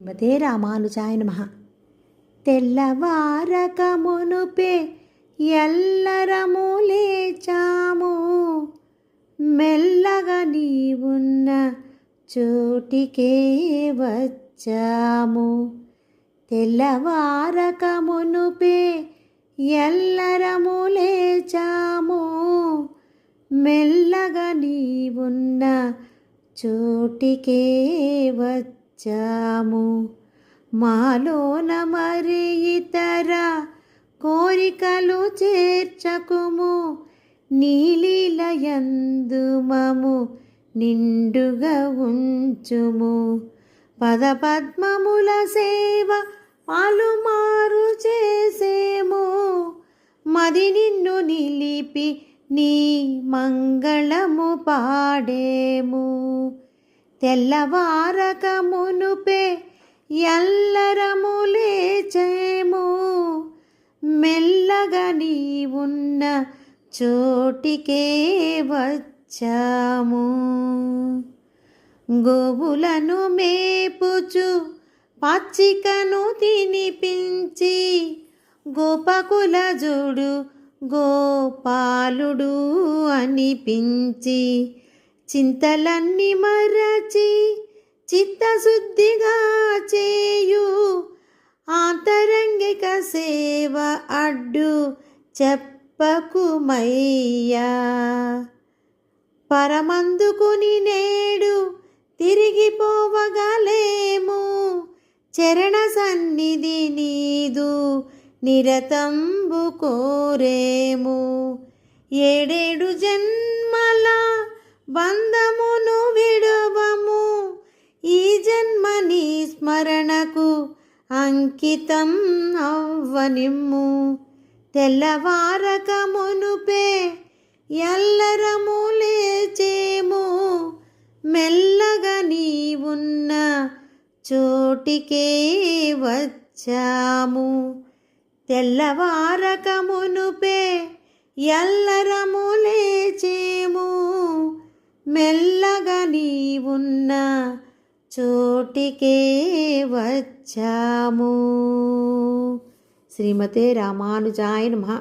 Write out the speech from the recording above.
శ్రీమతే రామానుజాయ నమ. తెల్లవారక మునుపే ఎల్లరము లేచాము మెల్లగా నీవున్న చోటికే వచ్చాము. తెల్లవారక మునుపే ఎల్లరము లేచాము మెల్లగా నీవున్న చోటికే వచ్చాము. మాలోన మరి ఇతర కోరికలు చేర్చకుము. నీలీలయందు మము నిండుగా ఉంచుము. పదపద్మముల సేవ పాలుమారు చేసేము. మది నిన్ను నిలిపి నీ మంగళము పాడేము. తెల్లవారక మునుపే ఎల్లరము లేచేము మెల్లగా ఉన్న చోటికే వచ్చాము. గోవులను మేపుచు పచ్చికను తినిపించి గోపకుల జోడు గోపాలుడు అనిపించి చింతలన్నీ మరచి చిత్తశుద్ధిగా చేయు. ఆంతరంగిక సేవ అడ్డు చెప్పకుమయ్యా పరమందుకుని నేడు తిరిగిపోవగలేము చరణ సన్నిధి నీదు నిరతంబు కోరేము. ఏడేడు జన్మ బంధమును విడవము. ఈ జన్మని స్మరణకు అంకితం అవ్వనిమ్ము. తెల్లవారక మునుపే ఎల్లరము లేచేము. మెల్లగా నీవున్న చోటికే వచ్చాము. తెల్లవారక మునుపే ఎల్లరము లే మెల్లగా నీవున్న చోటికే వచ్చాము. శ్రీమతే రామానుజాయ నమ.